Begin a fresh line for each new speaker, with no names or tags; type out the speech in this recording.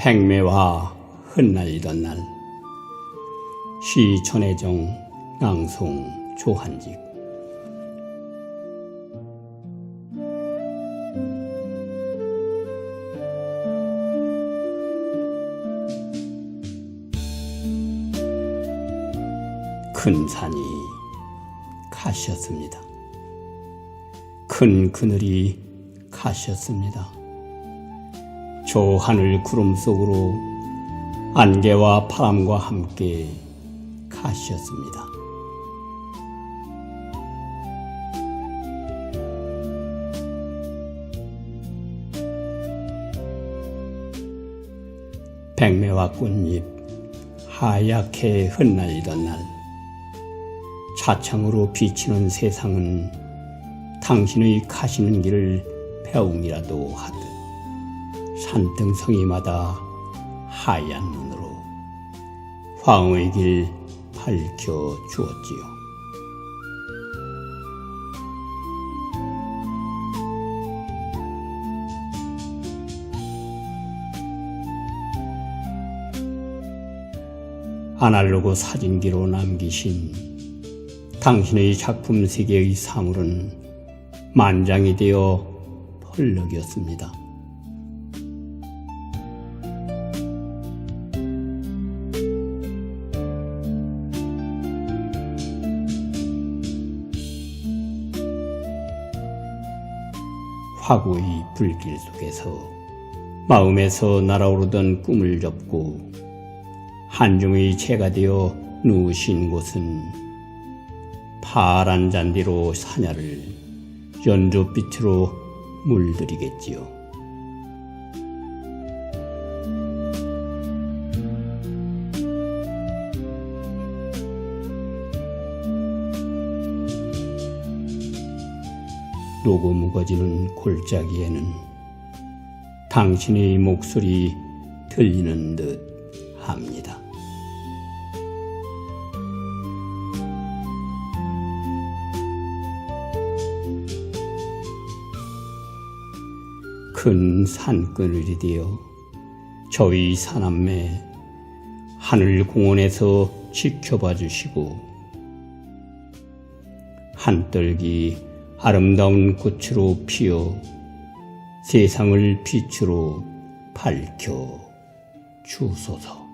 백매와 흩날리던 날 시천혜정 낭송 조한직 큰 산이 가셨습니다. 큰 그늘이 가셨습니다. 저 하늘 구름 속으로 안개와 바람과 함께 가셨습니다. 백매와 꽃잎 하얗게 흩날리던 날 차창으로 비치는 세상은 당신의 가시는 길을 배웅이라도 하듯 산등성이마다 하얀 눈으로 황후의 길 밝혀 주었지요. 아날로그 사진기로 남기신 당신의 작품 세계의 사물은 만장이 되어 펄럭였습니다. 화구의 불길 속에서 마음에서 날아오르던 꿈을 접고 한중의 채가 되어 누우신 곳은 파란 잔디로 사냐를 연조빛으로 물들이겠지요. 노고 무거지는 골짜기에는 당신의 목소리 들리는 듯 합니다. 큰 산그늘이 되어 저희 사남매 하늘 공원에서 지켜봐 주시고 한떨기 아름다운 꽃으로 피어 세상을 빛으로 밝혀 주소서.